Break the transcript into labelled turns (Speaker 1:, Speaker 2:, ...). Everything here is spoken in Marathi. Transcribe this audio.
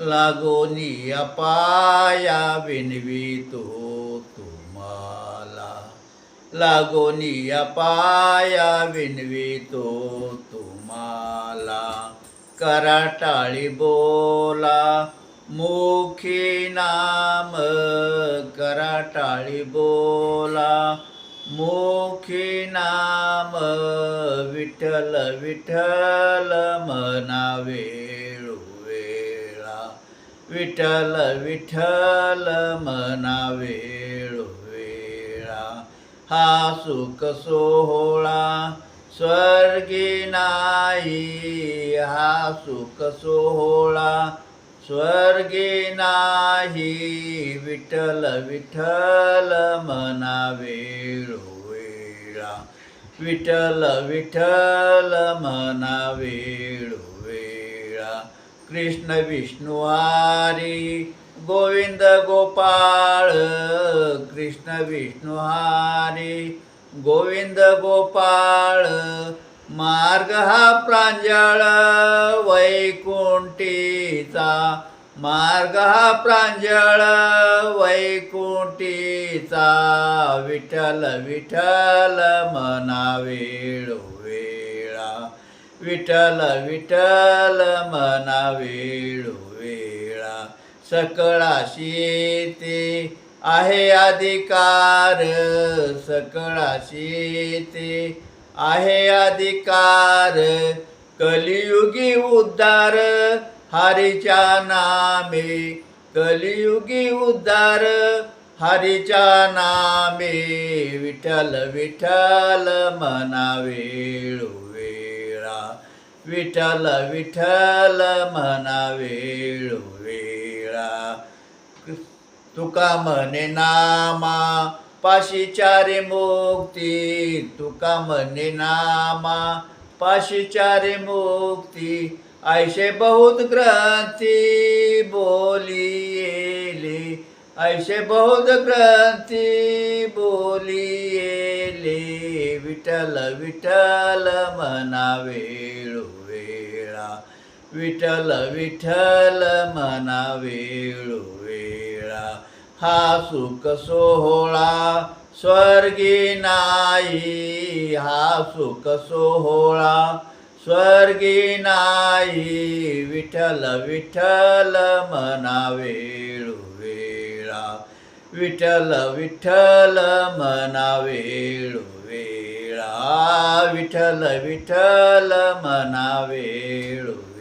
Speaker 1: लागोनी पाया विनवितो हो तुम्हाला. लागोनी पाया विनवितो हो तुम्हाला. कराटाळी बोला मुखी नाम कराटाळी बोला मुखी नाम विठ्ठल विठ्ठल म्हणावे विठ्ठल विठ्ठल मना वेळू वेळा. हा सुख सोहळा स्वर्गी नाही. हा सुख सोहळा स्वर्गी नाही. विठ्ठल विठ्ठल मना वेळो वेळा. विठ्ठल विठ्ठल मना वेळो कृष्ण विष्णू हरी गोविंद गोपाळ कृष्ण विष्णू हरी गोविंद गोपाळ मार्ग हा प्रांजळ वैकुंठीचा मार्ग हा प्रांजळ वैकुंठीचा विठ्ठल विठ्ठल मना वेळ विठ्ठल विठ्ठल मना वेळो वेळा सकळाशी येते आहे अधिकार सकळाशी ते आहे अधिकार. कलियुगी उद्धार हरीच्या नामे. कलियुगी उद्धार हरीच्या नामे. विठ्ठल विठ्ठल मना वेळो विठ्ठल विठ्ठल मना वेळो वेळा. तुका म्हणे नामा? पाशी चारे मुक्ती. तुका म्हणे नामा? पाशी चारे मुक्ती. ऐशे बहुत ग्रंथी बोली येले. ऐशे बहुत ग्रंथी बोली विठ्ठल विठ्ठल मना वेळो वेळा. विठ्ठल विठ्ठल मना वेळू वेळा. हा सुख सोहळा स्वर्गी नाही. हा सुख सोहळा स्वर्गी नाही. विठ्ठल विठ्ठल मना वेळू वेळा. विठ्ठल विठ्ठल मना वेळो वेळा. विठ्ठल विठल मना वेळो